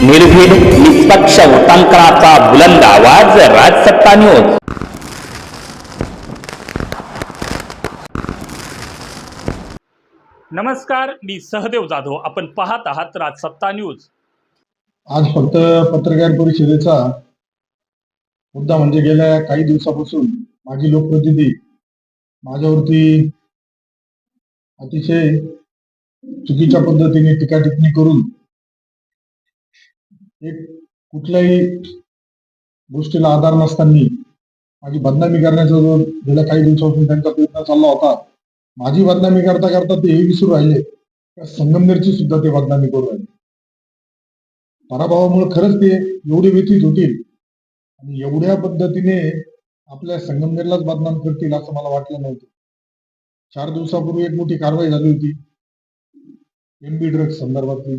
निर्भीड निष्पक्ष उटांकनाचा बुलंद आवाज राजसत्ता न्यूज नमस्कार मी सहदेव जाधव. आपण पाहत आहात राजसत्ता न्यूज. आज फक्त पत्रकार परिषदेचा मुद्दा म्हणजे गेल्या काही दिवसापासून माझी लोकप्रतिनिधी माझ्यावरती अतिशय चुकीच्या पद्धतीने टीका टिप्पणी करून एक कुठल्याही गोष्टीला आधार नसताना माझी बदनामी करण्याचा जो गेल्या काही दिवसापासून त्यांचा प्रयत्न चालला होता माझी बदनामी करता करता ते हे विसरू राहिले. का संगमनेरची सुद्धा ते बदनामी करू राहिले. पराभवामुळे खरंच ते एवढे व्यथित होतील आणि एवढ्या पद्धतीने आपल्या संगमनेरलाच बदनाम करतील असं मला वाटलं नव्हतं. चार दिवसापूर्वी एक मोठी कारवाई झाली होती. एमबी ड्रग्ज संदर्भातली.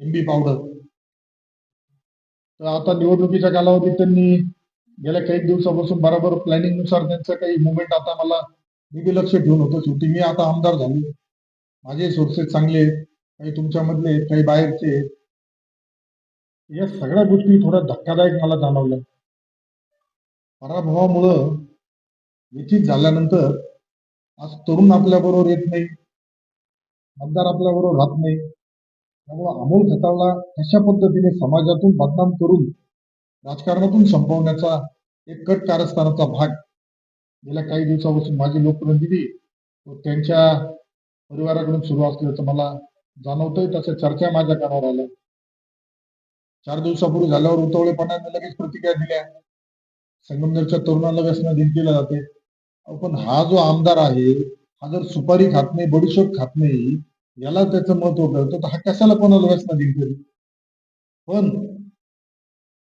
एमबी पावडर आता निवडणुकीच्या कालावधीत त्यांनी गेल्या काही दिवसापासून बरोबर प्लॅनिंगनुसार त्यांचं काही मुवमेंट आता मला मी लक्ष ठेवून होतं. शेवटी मी आता आमदार झालो. माझे सोर्सेस चांगले आहेत. काही तुमच्यामधले काही बाहेरचे आहेत. या सगळ्या गोष्टी थोड्या धक्कादायक मला जाणवल्या. पराभवामुळं व्यथित झाल्यानंतर आज तरुण आपल्याबरोबर येत नाही. आमदार आपल्याबरोबर राहत नाही. त्यामुळं अमोल खतावला कशा पद्धतीने समाजातून बदनाम करून राजकारणातून संपवण्याचा एक कट कारस्थानाचा भाग गेल्या काही दिवसापासून माझी लोकप्रतिनिधी व त्यांच्या परिवाराकडून सुरू असल्याचं मला जाणवतंय. तशा चर्चा माझ्या कानावर आल्या. चार दिवसापूर्वी झाल्यावर उतवळेपणाने लगेच प्रतिक्रिया दिल्या. संगमनेरच्या तरुणाला व्यसन दिन केलं जाते. पण हा जो आमदार आहे हा जर सुपारी खात नाही बडीशोप खात नाही याला त्याचं महत्त्व कळतं. तर हा कशाला कोणाला व्यसन दिन पण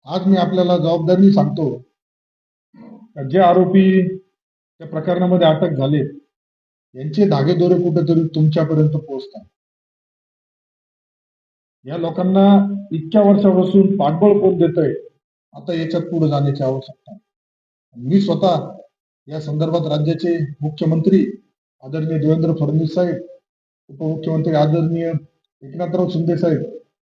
आज मी आपल्याला जबाबदारी सांगतो जे आरोपी त्या प्रकरणामध्ये अटक झाले यांचे धागेदोरे कुठेतरी तुमच्यापर्यंत पोहोचतात. या लोकांना इतक्या वर्षापासून पाठबळ कोण देतोय? आता याच्यात पुढे जाण्याची आवश्यकता मी स्वतः या संदर्भात राज्याचे मुख्यमंत्री आदरणीय देवेंद्र फडणवीस साहेब उपमुख्यमंत्री आदरणीय एकनाथराव शिंदे साहेब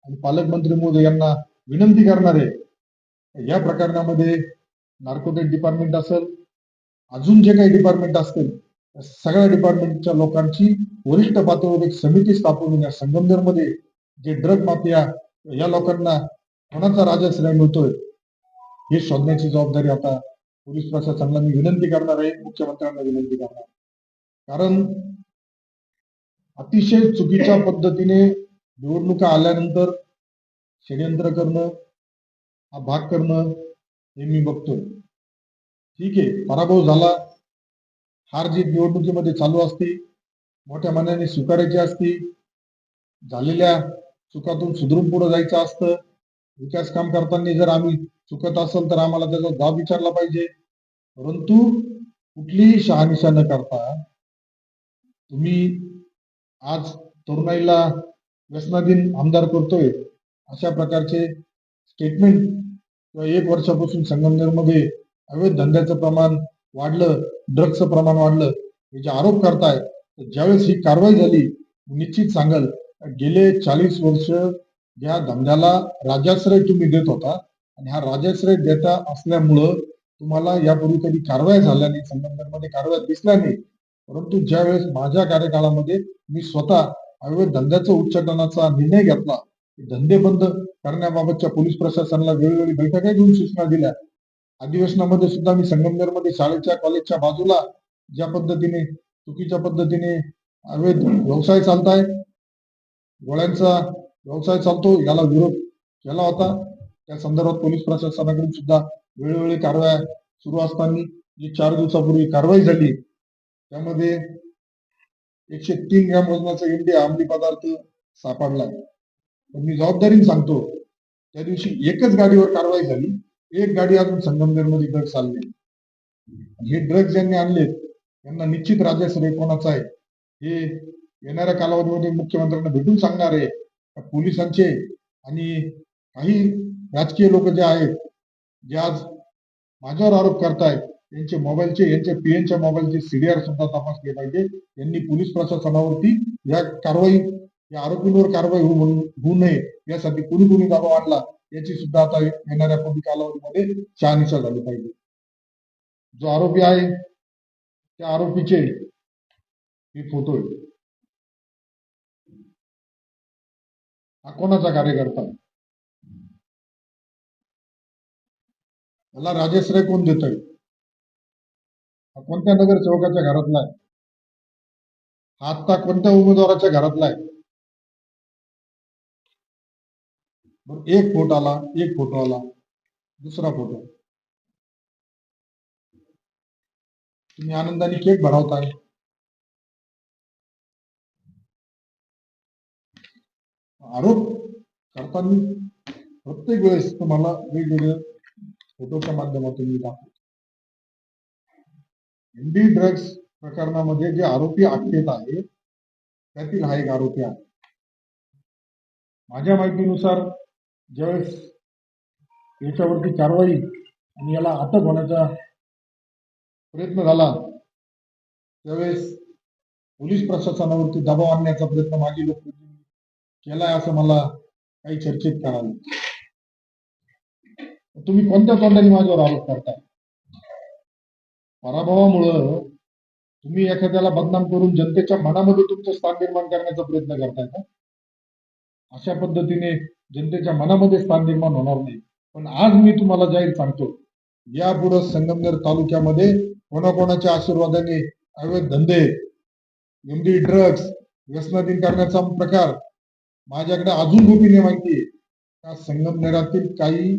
आणि पालकमंत्री मोदी यांना विनंती करणार आहे या प्रकरणामध्ये नार्कोटिक डिपार्टमेंट असेल अजून जे काही डिपार्टमेंट असतील सगळ्या डिपार्टमेंटच्या लोकांची वरिष्ठ पातळीवर एक समिती स्थापन या संगमनेरमध्ये जे ड्रग माफिया या लोकांना कोणाचा राजाश्रय मिळतोय हे शोधण्याची जबाबदारी आता पोलीस प्रशासनाला मी विनंती करणार आहे मुख्यमंत्र्यांना विनंती करणार कारण अतिशय चुकीच्या पद्धतीने निवडणुका आल्यानंतर षडयंत्र करणं हा भाग करणं हे मी बघतोय. ठीक आहे पराभव झाला. हार जी निवडणुकीमध्ये चालू असते मोठ्या मनाने स्वीकारायची असते झालेल्या चुकातून सुधरून पुढे जायचं असतं विकास काम करताना जर आम्ही चुकत असेल तर आम्हाला त्याचा जाब विचारला पाहिजे. परंतु कुठलीही शहानिशा न करता तुम्ही आज तरुणाईला व्यसनाधीन आमदार करतोय अशा प्रकारचे स्टेटमेंट किंवा एक वर्षापासून संगमनेरमध्ये अवैध धंद्याचं प्रमाण वाढलं ड्रग्सचं प्रमाण वाढलं हे जे आरोप करताय तर ज्यावेळेस ही कारवाई झाली निश्चित सांगाल गेले चाळीस वर्ष या धंद्याला राजाश्रय तुम्ही देत होता आणि हा राजाश्रय देता असल्यामुळं तुम्हाला यापूर्वी कधी कारवाया झाल्या नाही संगमनेरमध्ये कारवाया दिसल्या नाही परंतु ज्यावेळेस माझ्या कार्यकाळामध्ये मी स्वतः अवैध धंद्याचा उच्चाटनाचा निर्णय घेतला धंदे बंद करण्याबाबतच्या पोलीस प्रशासनाला वेळोवेळी बैठका घेऊन सूचना दिल्या. अधिवेशनामध्ये सुद्धा मी संगमनेरमध्ये शाळेच्या कॉलेजच्या बाजूला ज्या पद्धतीने चुकीच्या पद्धतीने अवैध व्यवसाय चालताय गोळ्यांचा व्यवसाय चालतो याला विरोध केला होता. त्या संदर्भात पोलीस प्रशासनाकडून सुद्धा वेळोवेळी कारवाया सुरू असताना जी चार दिवसापूर्वी कारवाई झाली त्यामध्ये एकशे तीन ग्रॅम वजनाचा एवढे अंमली पदार्थ सापडला. पण मी जबाबदारीने सांगतो त्या दिवशी एकच गाडीवर कारवाई झाली. एक गाडी अजून संगमनेरमध्ये ड्रग्ज चालले. हे ड्रग्ज ज्यांनी आणलेत त्यांना निश्चित राज्याश्रय कोणाचा आहे? हे येणाऱ्या कालावधीमध्ये मुख्यमंत्र्यांना भेटून सांगणार आहे. पोलिसांचे आणि काही राजकीय लोक जे आहेत जे आज माझ्यावर आरोप करतायत यांचे मोबाईलचे यांचे पीएनच्या मोबाईलचे सीडीआर सुद्धा तपासले पाहिजे. यांनी पोलीस प्रशासनावरती या कारवाई या आरोपींवर कारवाई होऊ नये यासाठी कुणी कुणी दाबा आणला याची सुद्धा आता येणाऱ्या पुढील कालावधीमध्ये शहानिशा झाली पाहिजे. जो आरोपी आहे त्या आरोपीचे हे फोटो आहे. हा कोणाचा कार्यकर्ता मला राजेश रे कोण देत आहे कोणत्या नगरसेवकाच्या घरातला आहे हा आत्ता कोणत्या उमेदवाराच्या घरातला आहे एक फोटो आला एक फोटो आला दुसरा फोटो. तुम्ही आनंदाने केक भरावताय. आरोप करताना प्रत्येक वेळेस तुम्हाला वेगवेगळे फोटोच्या माध्यमातून मी दाखवतो. एनडी ड्रग्ज प्रकरणामध्ये जे आरोपी अटकेत आहे त्यातील हा एक आरोपी आहे. माझ्या माहितीनुसार ज्यावेळेस याच्यावरती कारवाई आणि याला अटक होण्याचा प्रयत्न झाला त्यावेळेस पोलीस प्रशासनावरती दबाव आणण्याचा प्रयत्न माझी लोक केलाय असं मला काही चर्चेत कळालं. तुम्ही कोणत्या तोंडाने माझ्यावर आरोप करताय? पराभवामुळं तुम्ही एखाद्याला बदनाम करून जनतेच्या मनामध्ये तुमचं स्थान निर्माण करण्याचा प्रयत्न करताय का? अशा पद्धतीने जनतेच्या मनामध्ये स्थान निर्माण होणार नाही. पण आज मी तुम्हाला जाहीर सांगतो यापुढे संगमनेर तालुक्यामध्ये कोणाकोणाच्या आशीर्वादाने अवैध धंदे एमडी ड्रग्स व्यसनाधीन करण्याचा प्रकार माझ्याकडे अजून गोपीने माहिती आहे. त्या संगमनेरातील काही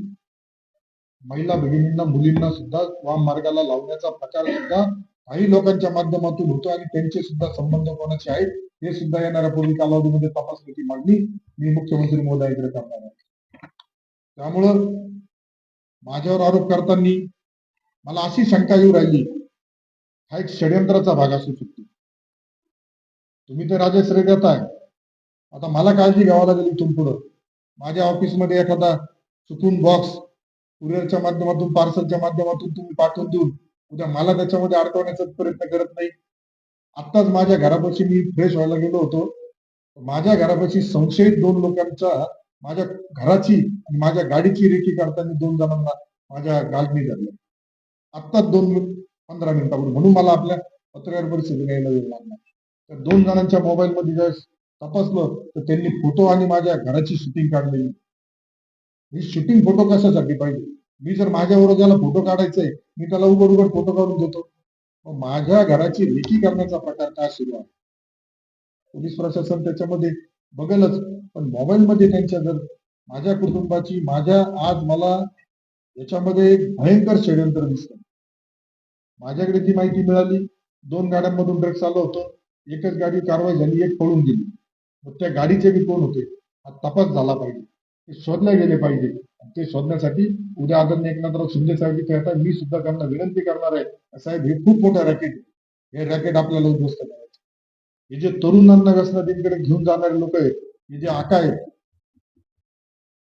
महिला भगिनींना मुलींना सुद्धा वाम मार्गाला लावण्याचा प्रचार सुद्धा काही लोकांच्या माध्यमातून होतो आणि त्यांचे सुद्धा संबंध कोणाचे आहेत हे सुद्धा येणाऱ्या पूर्वी कालावधीमध्ये तपासण्याची मागणी मी मुख्यमंत्री महोदयाकडे करणार आहे. त्यामुळं माझ्यावर आरोप करताना मला अशी शंका येऊ राहिली हा एक षडयंत्राचा भाग असू शकतो. तुम्ही ते राजश्री देताय आता मला काळजी घ्यावा लागेल इथून पुढं. माझ्या ऑफिसमध्ये एखादा चुकून बॉक्स कुरिअरच्या माध्यमातून पार्सलच्या माध्यमातून तुम्ही पाठवून देऊन उद्या मला त्याच्यामध्ये अडकवण्याचा प्रयत्न करत नाही. आत्ताच माझ्या घरापाशी मी फ्रेश व्हायला गेलो होतो. माझ्या घरापाशी संशयित दोन लोकांचा माझ्या घराची आणि माझ्या गाडीची रेखी काढताना दोन जणांना माझ्या गाडीने झाली आत्ताच दोन पंधरा मिनिटापूर्वी म्हणून मला आपल्या पत्रकार परिषदेला यायला वेळ लागला. तर दोन जणांच्या मोबाईल मध्ये ज्यावेळेस तपासलं तर त्यांनी फोटो आणि माझ्या घराची शूटिंग काढलेली. हे शूटिंग फोटो कशासाठी पाहिजे? मी जर माझ्या ज्याला फोटो काढायचंय मी त्याला उघड उघड फोटो काढून देतो. मग माझ्या घराची रेखी करण्याचा प्रकार काय सुरू आहे? पोलीस प्रशासन त्याच्यामध्ये बघेलच पण मोबाईल मध्ये त्यांच्या जर माझ्या कुटुंबाची माझ्या आज मला याच्यामध्ये एक भयंकर षडयंत्र दिसत माझ्याकडे ती माहिती मिळाली दोन गाड्यांमधून ड्रग्स आलं होतं एकच गाडी कारवाई झाली एक पळून गेली. मग त्या गाडीचे बी कोण होते? हा तपास झाला पाहिजे. शोधले गेले पाहिजे. ते शोधण्यासाठी उद्या आदरणीय एकनाथराव शिंदे साहेब इथे येतात. मी सुद्धा त्यांना विनंती करणार आहे. साहेब हे खूप मोठं रॅकेट हे रॅकेट आपल्याला उद्ध्वस्त करायचं हे जे तरुणांना व्यसनाधीनकडे घेऊन जाणारे लोक आहेत हे जे आका आहेत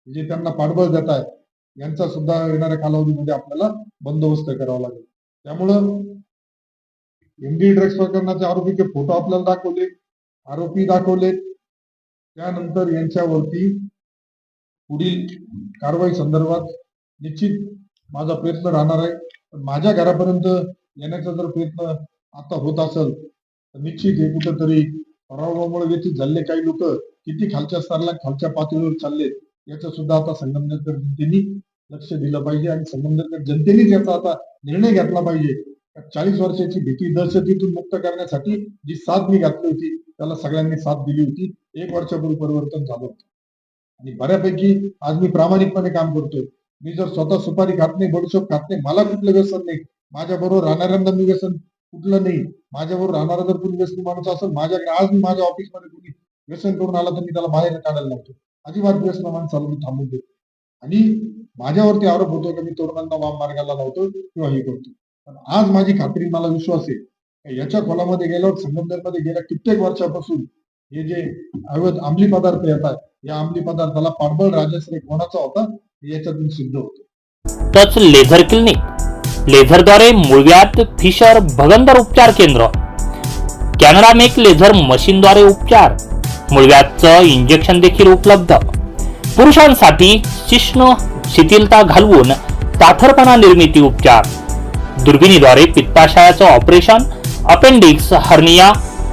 हे जे त्यांना पाठबळ देत आहेत यांचा सुद्धा येणाऱ्या कालावधीमध्ये आपल्याला बंदोबस्त करावा लागेल. त्यामुळं एमडी ड्रग्स प्रकरणाचे आरोपीचे फोटो आपल्याला दाखवले आरोपी दाखवले त्यानंतर यांच्यावरती पुढील कारवाई संदर्भात निश्चित माझा प्रयत्न राहणार आहे. पण माझ्या घरापर्यंत येण्याचा जर प्रयत्न आता होत असेल तर निश्चित हे कुठंतरी पराभवामुळे व्यतीत झालेले काही लोक किती खालच्या स्तराला खालच्या पातळीवर चाललेत याचं सुद्धा आता संगमनेरकर जनतेनी लक्ष दिलं पाहिजे आणि संगमनेरकर जनतेनेच याचा आता निर्णय घेतला पाहिजे. चाळीस वर्षाची भीती दहशतीतून मुक्त करण्यासाठी जी साथ मी घातली होती त्याला सगळ्यांनी साथ दिली होती. एक वर्षापूर्वी परिवर्तन झालं होतं. आणि बऱ्यापैकी आज मी प्रामाणिकपणे काम करतोय. मी जर स्वतः सुपारी खात नाही बडीशोप खात नाही मला कुठलं व्यसन नाही. माझ्या बरोबर राहणाऱ्यांना मी व्यसन कुठलं नाही. माझ्याबरोबर राहणारा जर कोणी व्यसन माणूस असेल माझ्याकडे आज मी माझ्या ऑफिसमध्ये कोणी व्यसन करून आला तर मी त्याला बाहेर काढायला लागतो. अजिबात व्यसन माणसाला मी थांबून देतो आणि माझ्यावरती आरोप होतो की मी तरुणांना वाम मार्गाला लावतो किंवा हे करतो पण आज माझी खात्री मला विश्वास आहे याच्या खोलामध्ये गेल्यावर संगमनेरमध्ये गेल्या कित्येक वर्षापासून हे जे अवैध अंमली पदार्थ येतात या अंमली पदार्थाला पाठबळ राजश्री कोणाचा होता याच्यातून सिद्ध होतो. Touch laser clinic. लेझरद्वारे मुळव्यात फिशर भगंदर उपचार केंद्र. कॅनडा मेक लेझर मशीनद्वारे उपचार. मुळव्यातचं इंजेक्शन देखील उपलब्ध. पुरुषांसाठी शिष्ण शिथिलता घालवून ताथरपणा निर्मिती उपचार. दुर्बिणीद्वारे पित्ताशयाचं ऑपरेशन. Appendix hernia